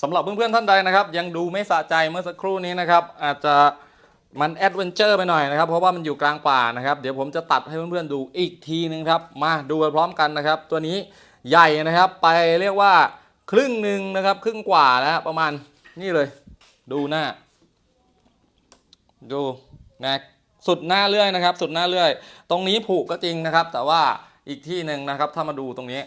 สำหรับเพื่อนๆท่านใดนะครับ ยังดูไม่สะใจเมื่อสักครู่นี้นะครับ อาจจะมันแอดเวนเจอร์ไปหน่อยนะครับ เพราะว่ามันอยู่กลางป่านะครับ เดี๋ยวผมจะตัดให้เพื่อนๆดูอีกทีนึงครับ มาดูไปพร้อมกันนะครับ ตัวนี้ใหญ่นะครับไปเรียกว่าครึ่งหนึ่งนะครับ ครึ่งกว่านะฮะประมาณนี่เลย ดูหน้า ดูนะสุดหน้าเลื่อยนะครับ สุดหน้าเลื่อย ตรงนี้ผุก็จริงนะครับ แต่ว่าอีกที่หนึ่งนะครับ ถ้ามาดูตรงนี้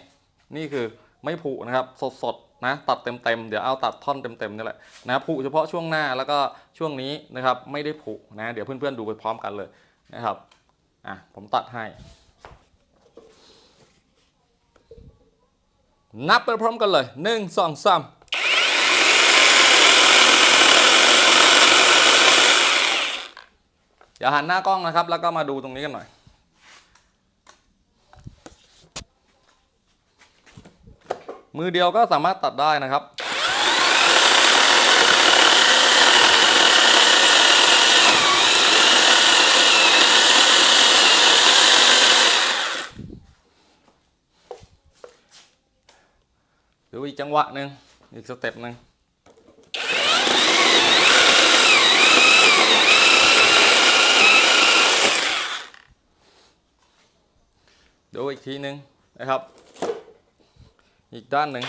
นี่คือไม่ผุนะครับ สด นะตัดเต็มๆเดี๋ยวเอาตัดท่อนเต็มๆนี่แหละนะผุเฉพาะช่วงหน้าแล้วก็ช่วงนี้นะครับไม่ได้ผุนะเดี๋ยวเพื่อนๆดูไปพร้อมกันเลยนะครับอะผมตัดให้ นับไปพร้อมกันเลยหนึ่งสองสามเดี๋ยวหันหน้ากล้องนะครับ แล้วก็มาดูตรงนี้กันหน่อย มือเดียวก็สามารถตัดได้นะครับดูอีกจังหวะหนึ่งอีกสเต็ปหนึ่งดูอีกทีหนึ่งนะครับ อีกด้านหนึ่ง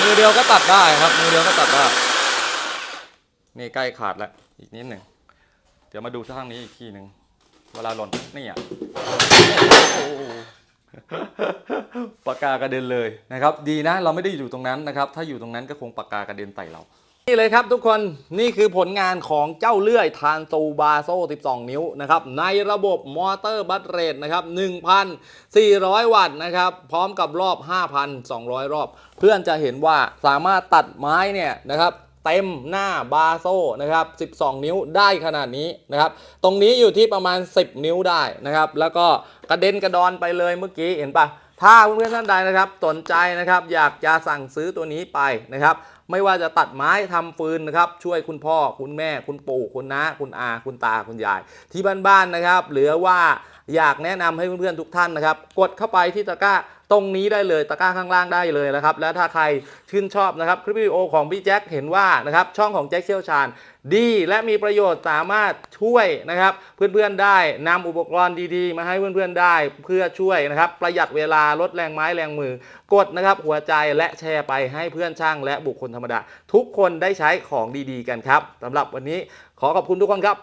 มือเดียวก็ตัดได้ครับ มือเดียวก็ตัดได้ นี่ใกล้ขาดแล้ว อีกนิดหนึ่ง เดี๋ยวมาดูทางนี้อีกทีหนึ่ง เวลาหล่นนี่อะปากกากระเด็นเลยนะครับ ดีนะ เราไม่ได้อยู่ตรงนั้นนะครับ ถ้าอยู่ตรงนั้นก็คงปากกากระเด็นใส่เรา นี่เลยครับทุกคนนี่คือผลงานของเจ้าเลื่อยทานตูบาโซ12 นิ้วนะครับในระบบมอเตอร์บัตเรทนะครับ1,400 วัตต์นะครับพร้อมกับรอบ 5,200 รอบ เพื่อนจะเห็นว่าสามารถตัดไม้เนี่ยนะครับเต็มหน้าบาโซนะครับ 12 นิ้วได้ขนาดนี้นะครับ ตรงนี้อยู่ที่ประมาณ 10 นิ้วได้นะครับ แล้วก็กระเด็นกระดอนไปเลยเมื่อกี้เห็นปะ ถ้าเพื่อนท่านใดนะครับสนใจนะครับอยากจะสั่งซื้อตัวนี้ไปนะครับ ไม่ว่าจะตัดไม้ทำฟืนนะครับ ช่วยคุณพ่อคุณแม่ คุณปู่คุณน้าคุณอา คุณตาคุณยาย ที่บ้านๆนะครับ หรือว่าอยากแนะนำให้เพื่อนๆทุกท่านนะครับ กดเข้าไปที่ตะกร้า ตรงนี้ได้เลยตะกร้าข้างล่างได้เลยนะครับและถ้าใครชื่นชอบนะครับคลิปวิดีโอของพี่แจ็คเห็นว่านะครับช่องของแจ็คเชี่ยวชาญดีและมีประโยชน์สามารถช่วยนะครับเพื่อนๆได้นำอุปกรณ์ดีๆ มาให้เพื่อนๆได้เพื่อช่วยนะครับประหยัดเวลาลดแรงไม้แรงมือกดนะครับหัวใจและแชร์ไปให้เพื่อนช่างและบุคคลธรรมดา ทุกคนได้ใช้ของดีๆ กันครับสำหรับวันนี้ขอขอบคุณทุกคนครับ